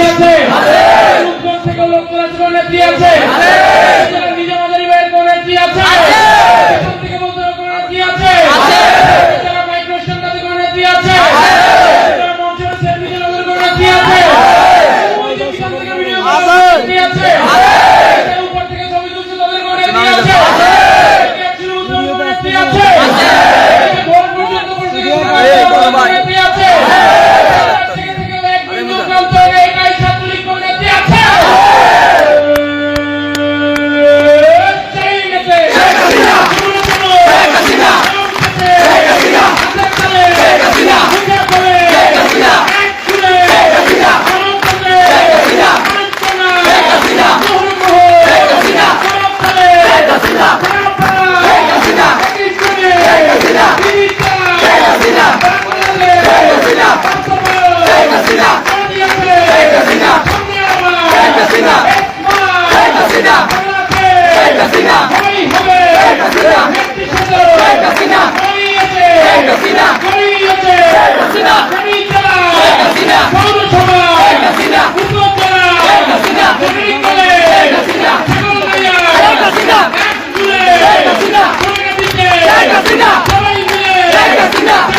নেত্রী আছে রূপগঞ্জ থেকে নেত্রী আছে 살겠습니다. 살아있는 살겠습니다.